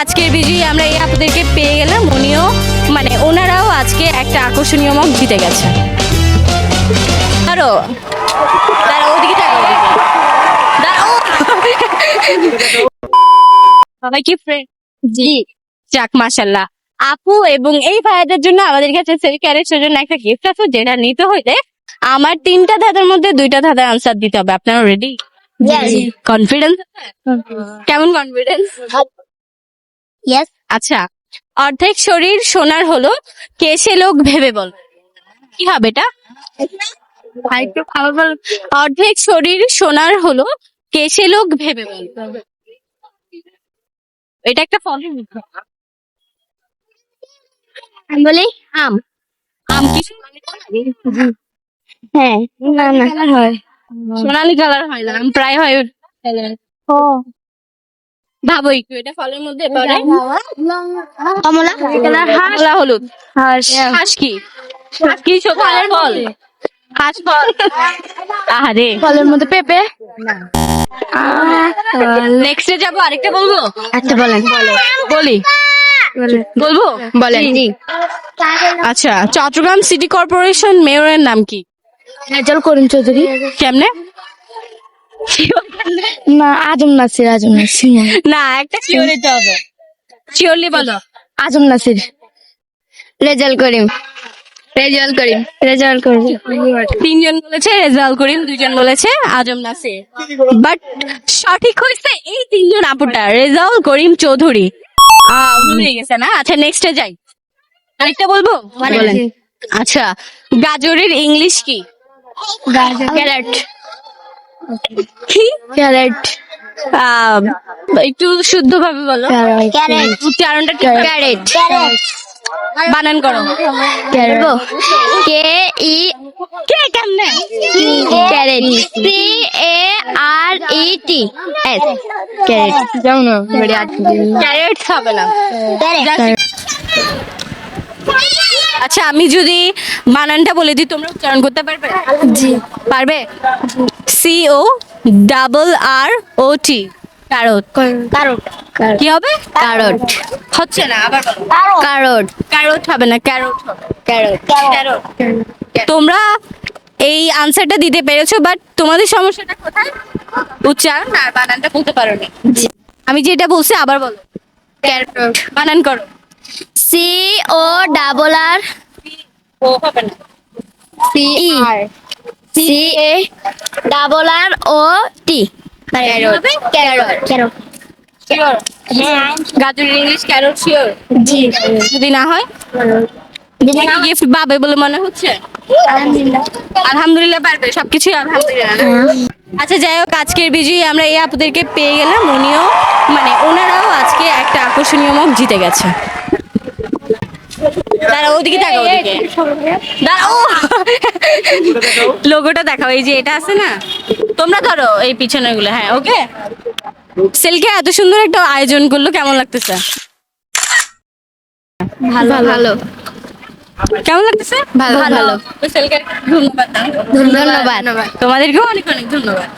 আজকের বিজয়ী আমরা এই আপুদেরকে পেয়ে গেলাম। উনিও মানে ওনারাও আজকে একটা আকর্ষণীয় মগ জিতে গেছে আরও তারা ওদিকে। সবাই কি ফ্রেন্ড জি। যাক মাশাল্লাহ আপু এবং এই ভাইয়াদের জন্য আমাদের কাছে সেল ক্যারেটের জন্য একটা গিফট আছে যেটা নিতে হইলে আমার তিনটা ধাঁধার মধ্যে দুইটা ধাঁধার আনসার দিতে হবে। আপনারা রেডি কনফিডেন্স কেমন কনফিডেন্স Yes. আচ্ছা অর্ধেক শরীর সোনার হলো কে সে লোক ভেবে বল। কি হবে এটা? বল। অর্ধেক শরীর সোনার হলো কে সে লোক ভেবে বল। এটা একটা ফল। আমি বলি আম। আম কি হ্যাঁ না না। হয় সোনালি কালার হয় না আম প্রায় হয় ও। ভাবো একটু এটা ফলের মধ্যে পড়ে। কমলা? কালার হাঁস। হলুদ। হাঁস। হাঁস কি? হাঁস কি? ফলের ফল। হাঁস ফল। আহারে। ফলের মধ্যে পেঁপে? নেক্সটে যাব আরেকটা বলব? একটা বলেন বলি। বলব? বলেন। আচ্ছা চট্টগ্রাম সিটি কর্পোরেশন মেয়রের নাম কি? রেজাল করিম চৌধুরী। কেমনে? না আজম নাসির আজম নাসির। না একটা শিওর দিতে হবে। শিওরলি বলো। আজম নাসির। রেজাল করিম। রেজাল করিম। রেজাল করিম। তিনজন বলেছে রেজাল করিম দুইজন বলেছে আজম নাসির। বাট সঠিক হয়েছে এই তিনজন আপুটা রেজাল করিম চৌধুরী। আহ, ভুলে গেছে না? আচ্ছা নেক্সটে যাই। আরেকটা বলব। আচ্ছা গাজরের ইংলিশ কি? গাজর। ক্যারেট কি ক্যারেট একটু শুদ্ধভাবে বলো ক্যারেট উচ্চারণটা ক্যারেট বানান করো ক্যারেট কে ই কে কেমনে carrot C A R E T S carrot যাও না ক্যারেট হবে না আচ্ছা আমি যদি বানানটা বলে দিই তোমরা উচ্চারণ করতে পারবে? জি। পারবে? C O double R O টি কারোট কারোট কি হবে? কারোট হচ্ছে না আবার। কারোট হবে না ক্যারোট হবে। ক্যারোট ক্যারোট তোমরা এই আনসারটা দিতে পেরেছ বাট তোমাদের সমস্যাটা কোথায়? উচ্চারণ আর বানানটা বলতে পারো না। আমি যেটা বলছি আবার বলো। ক্যারোট বানান করো। সি ও ডাবল আর ও হবে না C E C A double R O T carrot carrot carrot sure গাজরের ইংলিশ ক্যারোট শিওর জি যদি না হয়? গিফট পাবে বলে মনে হচ্ছে? আলহামদুলিল্লাহ। পারবে সবকিছুই আলহামদুলিল্লাহ। আচ্ছা যাই হোক আজকের বিজয়ী আমরা এই আপুদেরকে পেয়ে গেলাম। উনিও মানে ওনারাও আজকে একটা আকর্ষণীয় মগ জিতে গেছে। দাঁড়াও ওদিকে তাকাও ওদিকে। দাঁড়াও। লোগোটা দেখাও এই যে এটা আছে না? তোমরা ধরো এই পিছনেরগুলো হ্যাঁ ওকে? সেলকে এত সুন্দর একটা আয়োজন করল কেমন লাগতেছে? ভালো ভালো। কেমন লাগতেছে? ভালো, ভালো। ধন্যবাদ। তোমাদেরকেও অনেক অনেক ধন্যবাদ।